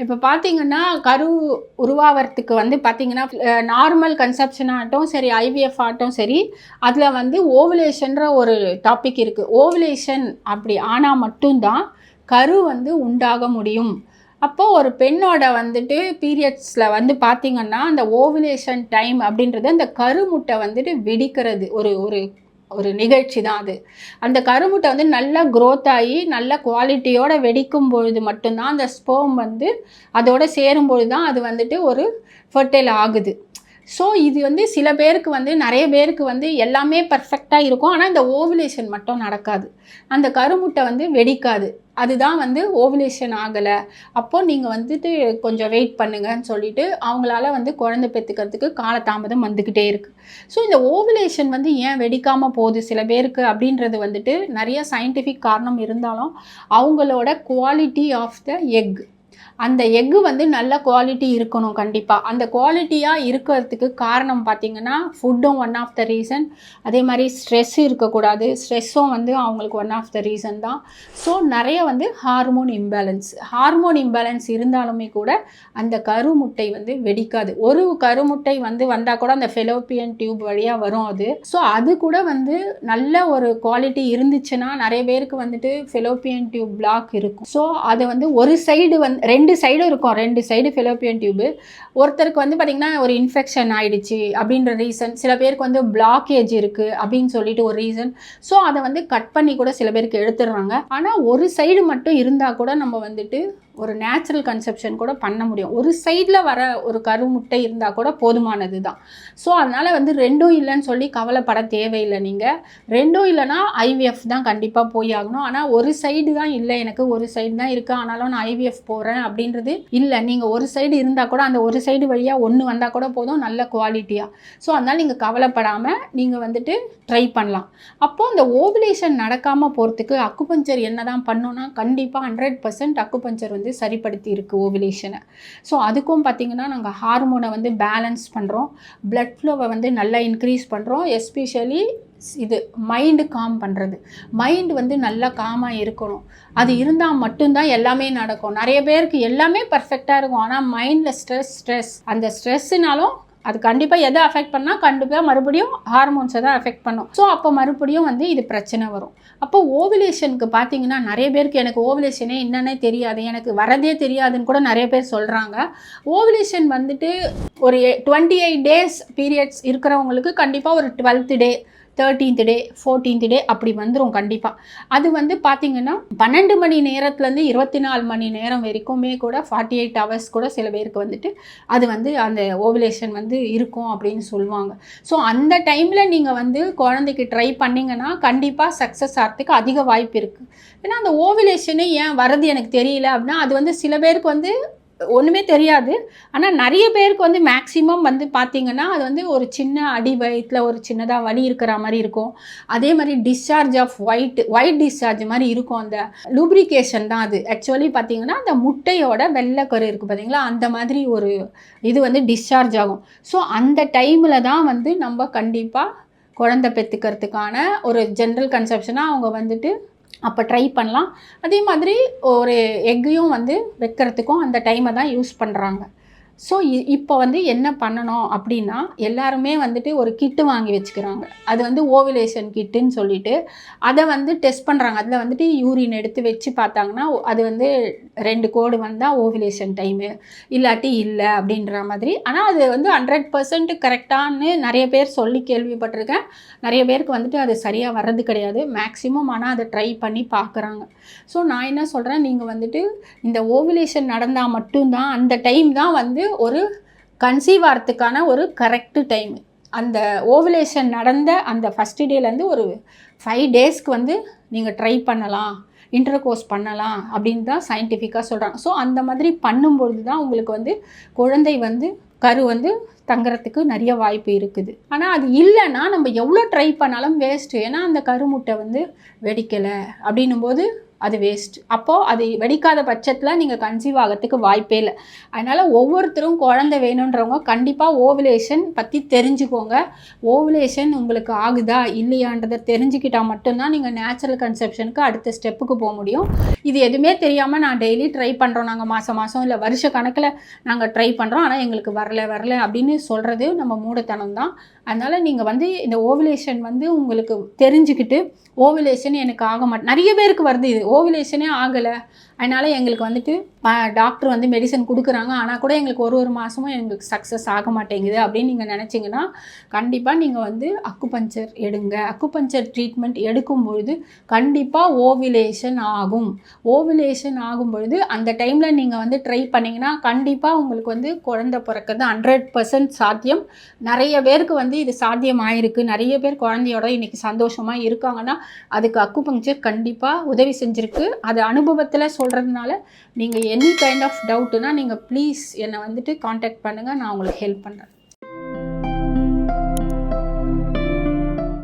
இப்போ பார்த்தீங்கன்னா கரு உருவாகிறதுக்கு வந்து பார்த்தீங்கன்னா நார்மல் கன்செப்ஷன் ஆகட்டும் சரி ஐவிஎஃப் ஆகட்டும் சரி அதில் வந்து ஓவுலேஷன்ற ஒரு டாபிக் இருக்குது ஓவுலேஷன் அப்படி ஆனால் மட்டும்தான் கரு வந்து உண்டாக முடியும். அப்போது ஒரு பெண்ணோட வந்துட்டு பீரியட்ஸில் வந்து பார்த்திங்கன்னா அந்த ஓவுலேஷன் டைம் அப்படின்றது அந்த கருமுட்டை வந்துட்டு வெடிக்கிறது. ஒரு ஒரு ஒரு நிகழ்ச்சி தான் அது. அந்த கருமுட்டை வந்து நல்லா க்ரோத் ஆகி நல்ல குவாலிட்டியோட வெடிக்கும் பொழுது மட்டும்தான் அந்த ஸ்போம் வந்து அதோட சேரும்பொழுது தான் அது வந்துட்டு ஒரு ஃபர்டைல் ஆகுது. ஸோ இது வந்து சில பேருக்கு வந்து நிறைய பேருக்கு வந்து எல்லாமே பர்ஃபெக்டாக இருக்கும். ஆனால் இந்த ஓவுலேஷன் மட்டும் நடக்காது. அந்த கருமுட்டை வந்து வெடிக்காது. அதுதான் வந்து ஓவுலேஷன் ஆகலை. அப்போது நீங்கள் வந்துட்டு கொஞ்சம் வெயிட் பண்ணுங்கன்னு சொல்லிட்டு அவங்களால வந்து குழந்தை பெற்றுக்கிறதுக்கு காலதாமதம் வந்துக்கிட்டே இருக்குது ஸோ இந்த ஓவுலேஷன் வந்து ஏன் வெடிக்காமல் போகுது சில பேருக்கு அப்படின்றது வந்துட்டு நிறைய சயின்டிஃபிக் காரணம் இருந்தாலும் அவங்களோட குவாலிட்டி ஆஃப் த எக் அந்த எக்கு வந்து நல்ல குவாலிட்டி இருக்கணும் கண்டிப்பாக அந்த குவாலிட்டியாக இருக்கிறதுக்கு காரணம் பார்த்திங்கன்னா ஃபுட்டும் ஒன் ஆஃப் த ரீசன் அதே மாதிரி ஸ்ட்ரெஸ் இருக்கக்கூடாது. ஸ்ட்ரெஸ்ஸும் வந்து அவங்களுக்கு ஒன் ஆஃப் த ரீசன் தான். ஸோ நிறைய வந்து ஹார்மோன் இம்பேலன்ஸ் ஹார்மோன் இம்பேலன்ஸ் இருந்தாலுமே கூட அந்த கருமுட்டை வந்து வெடிக்காது. ஒரு கருமுட்டை வந்து வந்தால் கூட அந்த ஃபெலோப்பியன் டியூப் வழியாக வரும் அது. ஸோ அது கூட வந்து நல்ல ஒரு குவாலிட்டி இருந்துச்சுன்னா நிறைய பேருக்கு வந்துட்டு ஃபெலோப்பியன் டியூப் பிளாக் இருக்கும். ஸோ அதை வந்து ஒரு சைடு வந்து ரெண்டு சைடும் இருக்கும். ரெண்டு சைடு ஃபெலோப்பியன் டியூபு ஒருத்தருக்கு வந்து பார்த்திங்கன்னா ஒரு இன்ஃபெக்ஷன் ஆகிடுச்சு அப்படின்ற ரீசன் சில பேருக்கு வந்து பிளாக்கேஜ் இருக்குது அப்படின்னு சொல்லிட்டு ஒரு ரீசன் ஸோ அதை வந்து கட் பண்ணி கூட சில பேருக்கு எடுத்துடுறாங்க. ஆனால் ஒரு சைடு மட்டும் இருந்தால் கூட நம்ம வந்துட்டு ஒரு நேச்சுரல் கன்செப்ஷன் கூட பண்ண முடியும். ஒரு சைடில் வர ஒரு கருமுட்டை இருந்தால் கூட போதுமானது தான் ஸோ அதனால் வந்து ரெண்டும் இல்லைன்னு சொல்லி கவலைப்பட தேவையில்லை நீங்கள் ரெண்டும் இல்லைன்னா ஐவிஎஃப் தான் கண்டிப்பாக போய் ஆகணும். ஆனால் ஒரு சைடு தான் இல்லை. எனக்கு ஒரு சைடு தான் இருக்குது ஆனாலும் நான் ஐவிஎஃப் போகிறேன் அப்படின்றது இல்லை. நீங்கள் ஒரு சைடு இருந்தால் கூட அந்த ஒரு சைடு வழியாக ஒன்று வந்தால் கூட போதும். நல்ல குவாலிட்டியாக ஸோ அதனால் நீங்கள் கவலைப்படாமல் நீங்கள் வந்துட்டு ட்ரை பண்ணலாம். அப்போது அந்த ஓவுலேஷன் நடக்காமல் போகிறதுக்கு அக்குபஞ்சர் என்ன தான் பண்ணோன்னா கண்டிப்பாக ஹண்ட்ரட் பர்சன்ட் அக்குபஞ்சர் வந்து வந்து சரிப்படுத்தி இருக்குது ஓவிலேஷனை ஸோ அதுக்கும் பார்த்திங்கன்னா நாங்கள் ஹார்மோனை வந்து பேலன்ஸ் பண்ணுறோம் பிளட் ஃப்ளோவை வந்து நல்லா இன்க்ரீஸ் பண்ணுறோம் எஸ்பெஷலி இது மைண்டு காம் பண்ணுறது மைண்டு வந்து நல்லா காமாக இருக்கணும். அது இருந்தால் மட்டும்தான் எல்லாமே நடக்கும். நிறைய பேருக்கு எல்லாமே பர்ஃபெக்டாக இருக்கும். ஆனால் மைண்டில் ஸ்ட்ரெஸ் ஸ்ட்ரெஸ் அந்த ஸ்ட்ரெஸ்ஸுனாலும் அது கண்டிப்பாக எதை அஃபெக்ட் பண்ணால் கண்டிப்பாக மறுபடியும் ஹார்மோன்ஸை தான் அஃபெக்ட் பண்ணும். ஸோ அப்போ மறுபடியும் வந்து இது பிரச்சனை வரும். அப்போ ஓவிலேஷனுக்கு பார்த்தீங்கன்னா நிறைய பேருக்கு எனக்கு ஓவிலேஷனே என்னன்னே தெரியாது. எனக்கு வரதே தெரியாதுன்னு கூட நிறைய பேர் சொல்கிறாங்க ஓவிலேஷன் வந்துட்டு ஒரு டுவெண்ட்டி எயிட் டேஸ் பீரியட்ஸ் இருக்கிறவங்களுக்கு கண்டிப்பாக ஒரு twelfth day thirteenth day fourteenth day அப்படி வந்துடும் கண்டிப்பாக அது வந்து பார்த்திங்கன்னா பன்னெண்டு மணி நேரத்துலேருந்து இருபத்தி நாலு மணி நேரம் வரைக்குமே கூட ஃபார்ட்டி எயிட் ஹவர்ஸ் கூட சில பேருக்கு வந்துட்டு அது வந்து அந்த ஓவுலேஷன் வந்து இருக்கும் அப்படின்னு சொல்லுவாங்க. ஸோ அந்த டைமில் நீங்கள் வந்து குழந்தைக்கு ட்ரை பண்ணிங்கன்னா கண்டிப்பாக சக்ஸஸ் ஆகிறதுக்கு அதிக வாய்ப்பு இருக்குது ஏன்னா அந்த ஓவுலேஷனே ஏன் வரது எனக்கு தெரியல அப்படின்னா அது வந்து சில பேருக்கு வந்து ஒன்றுமே தெரியாது. ஆனால் நிறைய பேருக்கு வந்து மேக்ஸிமம் வந்து பார்த்திங்கன்னா அது வந்து ஒரு சின்ன அடி வயிற்றில் ஒரு சின்னதாக வலி இருக்கிற மாதிரி இருக்கும். அதே மாதிரி discharge of white white discharge மாதிரி இருக்கும் அந்த லூப்ரிகேஷன் தான் அது. ஆக்சுவலி பார்த்திங்கன்னா அந்த முட்டையோட வெள்ளைக்கரு இருக்குது பார்த்தீங்களா அந்த மாதிரி ஒரு இது வந்து டிஸ்சார்ஜ் ஆகும். ஸோ அந்த டைமில் தான் வந்து நம்ம கண்டிப்பாக குழந்தை பெற்றுக்கிறதுக்கான ஒரு ஜென்ரல் கன்செப்ஷனாக அவங்க வந்துட்டு அப்போ ட்ரை பண்ணலாம். அதே மாதிரி ஒரு எக்கையும் வந்து வைக்கிறதுக்கும் அந்த டைமை தான் யூஸ் பண்ணுறாங்க ஸோ இப்போ வந்து என்ன பண்ணணும் அப்படின்னா எல்லாருமே வந்துட்டு ஒரு கிட்டு வாங்கி வச்சுக்கிறாங்க. அது வந்து ஓவிலேஷன் கிட்டுன்னு சொல்லிட்டு அதை வந்து டெஸ்ட் பண்ணுறாங்க அதில் வந்துட்டு யூரின் எடுத்து வச்சு பார்த்தாங்கன்னா அது வந்து ரெண்டு கோடு வந்தால் ஓவிலேஷன் டைமு இல்லாட்டி இல்லை அப்படின்ற மாதிரி. ஆனால் அது வந்து ஹண்ட்ரட் பர்சன்ட் கரெக்டானு நிறைய பேர் சொல்லி கேள்விப்பட்டிருக்கேன். நிறைய பேருக்கு வந்துட்டு அது சரியாக வர்றது கிடையாது. மேக்ஸிமம் ஆனால் அதை ட்ரை பண்ணி பார்க்குறாங்க. ஸோ நான் என்ன சொல்கிறேன் நீங்கள் வந்துட்டு இந்த ஓவிலேஷன் நடந்தால் மட்டும்தான் அந்த டைம் தான் வந்து ஒரு கன்சீவ் ஆகிறதுக்கான ஒரு கரெக்டு டைம் அந்த ஓவலேஷன் நடந்த அந்த ஃபஸ்ட் டேலேருந்து ஒரு ஃபைவ் டேஸ்க்கு வந்து நீங்கள் ட்ரை பண்ணலாம் இன்டர்கோர்ஸ் பண்ணலாம் அப்படின்னு தான் சயின்டிஃபிக்காக சொல்கிறாங்க ஸோ அந்த மாதிரி பண்ணும்பொழுது தான் உங்களுக்கு வந்து குழந்தை வந்து கரு வந்து தங்குறதுக்கு நிறைய வாய்ப்பு இருக்குது. ஆனால் அது இல்லைன்னா நம்ம எவ்வளோ ட்ரை பண்ணாலும் வேஸ்ட்டு ஏன்னா அந்த கருமுட்டை வந்து வெடிக்கலை அப்படின்னும் போது அது வேஸ்ட் அப்போது அது வெடிக்காத பட்சத்தில் நீங்கள் கன்சீவ் ஆகிறதுக்கு வாய்ப்பே இல்லை. அதனால் ஒவ்வொருத்தரும் குழந்தை வேணுன்றவங்க கண்டிப்பாக ஓவுலேஷன் பற்றி தெரிஞ்சுக்கோங்க. ஓவுலேஷன் உங்களுக்கு ஆகுதா இல்லையான்றதை தெரிஞ்சுக்கிட்டால் மட்டும்தான் நீங்கள் நேச்சுரல் கன்செப்ஷனுக்கு அடுத்த ஸ்டெப்புக்கு போக முடியும். இது எதுவுமே தெரியாமல் நான் டெய்லி ட்ரை பண்ணுறோம் நாங்கள் மாதம் மாதம் இல்லை வருஷ கணக்கில் நாங்கள் ட்ரை பண்ணுறோம் ஆனால் எங்களுக்கு வரல வரல அப்படின்னு சொல்கிறது நம்ம மூடத்தனம் தான். அதனால் நீங்கள் வந்து இந்த ஓவுலேஷன் வந்து உங்களுக்கு தெரிஞ்சுக்கிட்டு ஓவுலேஷன் எனக்கு ஆக மாட்டேன் நிறைய பேருக்கு வருது இது. ஓவுலேஷனே ஆகலை. அதனால் எங்களுக்கு வந்துட்டு டாக்டர் வந்து மெடிசன் கொடுக்குறாங்க. ஆனால் கூட எங்களுக்கு ஒரு ஒரு மாதமும் எங்களுக்கு சக்ஸஸ் ஆக மாட்டேங்குது அப்படின்னு நீங்கள் நினச்சிங்கன்னா கண்டிப்பாக நீங்கள் வந்து அக்குபஞ்சர் எடுங்க. அக்குபஞ்சர் ட்ரீட்மெண்ட் எடுக்கும்பொழுது கண்டிப்பாக ஓவிலேஷன் ஆகும். ஓவிலேஷன் ஆகும் பொழுது அந்த டைமில் நீங்கள் வந்து ட்ரை பண்ணிங்கன்னா கண்டிப்பாக உங்களுக்கு வந்து குழந்தை பிறக்கிறது ஹண்ட்ரட் பர்சன்ட் சாத்தியம். நிறைய பேருக்கு வந்து இது சாத்தியம் ஆயிருக்கு நிறைய பேர் குழந்தையோட இன்றைக்கி சந்தோஷமாக இருக்காங்கன்னா அதுக்கு அக்குபஞ்சர் கண்டிப்பாக உதவி செஞ்சுருக்கு. அது அனுபவத்தில் சொல் சொல்கிறதுனால நீங்கள் எனி கைண்ட் ஆஃப் டவுட்டுனா நீங்கள் ப்ளீஸ் என்னை வந்துட்டு காண்டாக்ட் பண்ணுங்கள் நான் உங்களுக்கு ஹெல்ப் பண்ணுறேன்